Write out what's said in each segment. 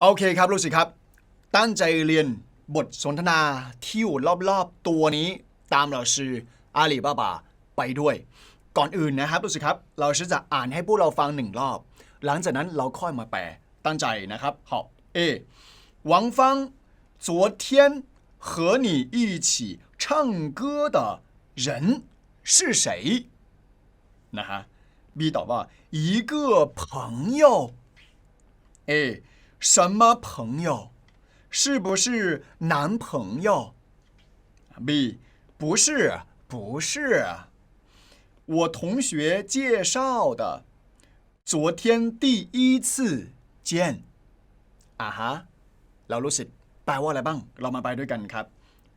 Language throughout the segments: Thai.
โอเคครับลูกศิษย์ครับ ตั้งใจเรียนบทสนทนาที่อยู่รอบๆตัวนี้ตามเราชื่ออาลีบาบาไปด้วย ก่อนอื่นนะครับลูกศิษย์ครับ เราจะอ่านให้พวกเราฟังหนึ่งรอบ หลังจากนั้นเราค่อยมาแปลตั้งใจนะครับ好 A 王芳昨天和你一起唱歌的人是谁นะฮะ B ตอบว่า一个朋友 A 什么朋友？是不是男朋友？B 不是，不是，我同学介绍的，昨天第一次见。อ่าฮะเรารู้สึกแปลว่าอะไรบ้าง เรามาไปด้วยกันครับ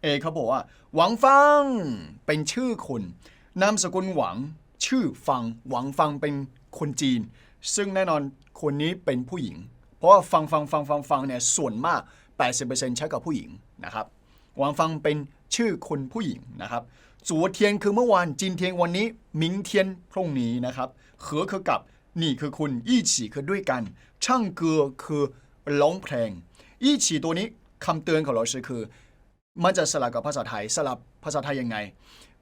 A เขาบอกว่าหวังฟัง เป็นชื่อคุณนามสกุลหวัง ชื่อฟัง หวังฟังเป็นคนจีน ซึ่งแน่นอนคนนี้เป็นผู้หญิง เพราะว่าฟังฟังฟังฟังฟังเนี่ยส่วนมาก 80%ใช้กับผู้หญิงนะครับหวังฟังเป็นชื่อคนผู้หญิงนะครับจัวเทียนคือเมื่อวานจินเทียนวันนี้มิงเทียนพรุ่งนี้นะครับเขอคือกับนี่คือคุณยี่ฉีคือด้วยกัน ช่างเกือคือร้องเพลงยี่ฉีตัวนี้คำเตือนของเราคือ มันจะสลับกับภาษาไทยสลับภาษาไทยยังไง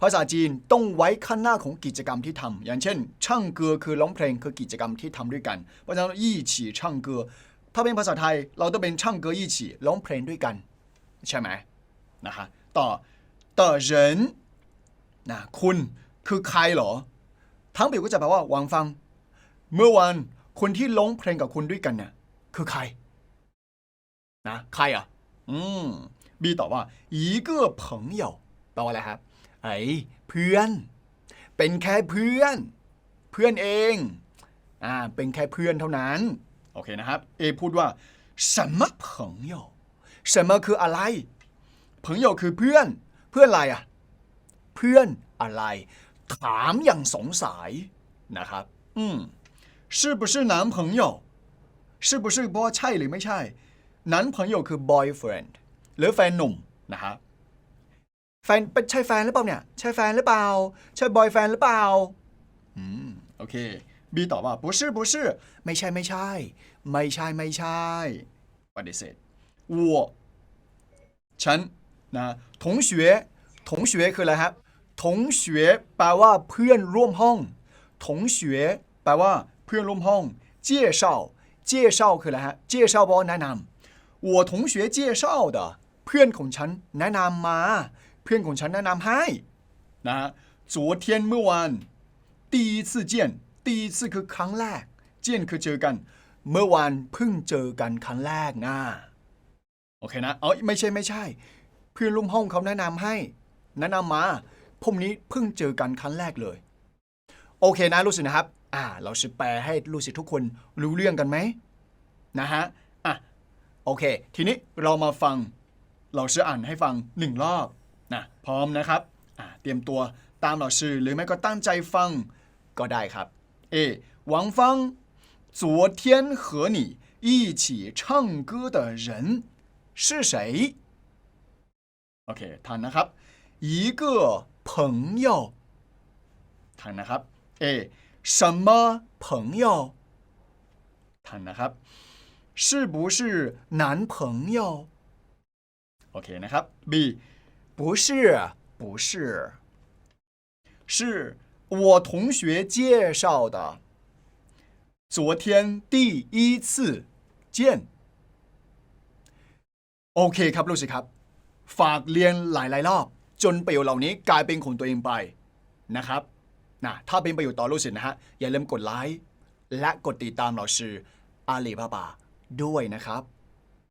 ภาษาจีนต้องไว้ข้างหน้าของกิจกรรมที่ทำอย่างเช่นช่างเกือคือร้องเพลงคือกิจกรรมที่ทำด้วยกันเพราะฉะนั้นยี่ฉีช่างเกือถ้าเป็นภาษาไทยเราต้องเป็นช่างเกือยี่ฉีร้องเพลงด้วยกัน ใช่ไหมนะฮะต่อต่อเหรินนะคุณคือใครเหรอ ทั้งเปียก็จะแปลว่าวังฟัง เมื่อวันคนที่ร้องเพลงกับคุณด้วยกันเนี่ยคือใครนะใครอะ อืม บีตอบว่า一个朋友แปลว่าอะไรครับไอ้เพื่อน เป็นแค่เพื่อน เพื่อนเองอ่าเป็นแค่เพื่อนเท่านั้น โอเคนะครับ เอพูดว่า什么朋友什么คืออะไร朋友คือเพื่อน เพื่อนอะไรอ่ะ เพื่อนอะไร ถามอย่างสงสัยนะครับ อืม是不是男朋友是不是เพราะว่าใช่หรือไม่ใช่ นั้น朋友คือ boyfriend หรือแฟนหนุ่มนะฮะแฟนเป็นใช่แฟนหรือเปล่าเนี่ย ใช่แฟนหรือเปล่า ใช่ boyfriend หรือเปล่า อืม โอเค บีตอบว่า不是不是ไม่ใช่ไม่ใช่ ไม่ใช่ไม่ใช่ปฏิเสธ我ฉันนะ同学同学คืออะไรครับ同学แปลว่าเพื่อนร่วมห้อง同学แปลว่าเพื่อนร่วมห้อง介绍介绍คืออะไรฮะ介绍แปลว่าแนะนำ我同学介绍的 เพื่อนของฉันแนะนำมา เพื่อนของฉันแนะนำให้นะฮะ昨天เมื่อวาน第一次见第一次คือครั้งแรก见คือเจอกัน เมื่อวานเพิ่งเจอกันครั้งแรกนะ โอเคนะเอ้ยไม่ใช่ไม่ใช่ เพื่อนร่วมห้องเขาแนะนำให้ แนะนำมาผมนี้เพิ่งเจอกันครั้งแรกเลย โอเคนะลูกศิษย์นะครับ อ่า เราจะแปลให้ลูกศิษย์ทุกคนรู้เรื่องกันไหมนะฮะ อ่ะ โอเค ทีนี้เรามาฟัง เราจะอ่านให้ฟังหนึ่งรอบนะพร้อมนะครับ อ่า เตรียมตัวตามเราชื่อหรือไม่ก็ตั้งใจฟังก็ได้ครับ เอ王芳昨天和你一起唱歌的人是谁โอเคทันนะครับ一个朋友ทันนะครับ A 什么朋友ทันนะครับ是不是男朋友 โอเคนะครับ B 不是不是是我同学介绍的昨天第一次见โอเคครับลูกศิษย์ครับ ฝากเรียนหลาย ๆ รอบ จนประโยชน์เหล่านี้กลายเป็นของตัวเองไปนะครับนะถ้าเป็นประโยชน์ต่อลูกศิษย์นะฮะ อย่าลืมกดไลค์และกดติดตามเราชื่ออาลีบาบาด้วยนะครับ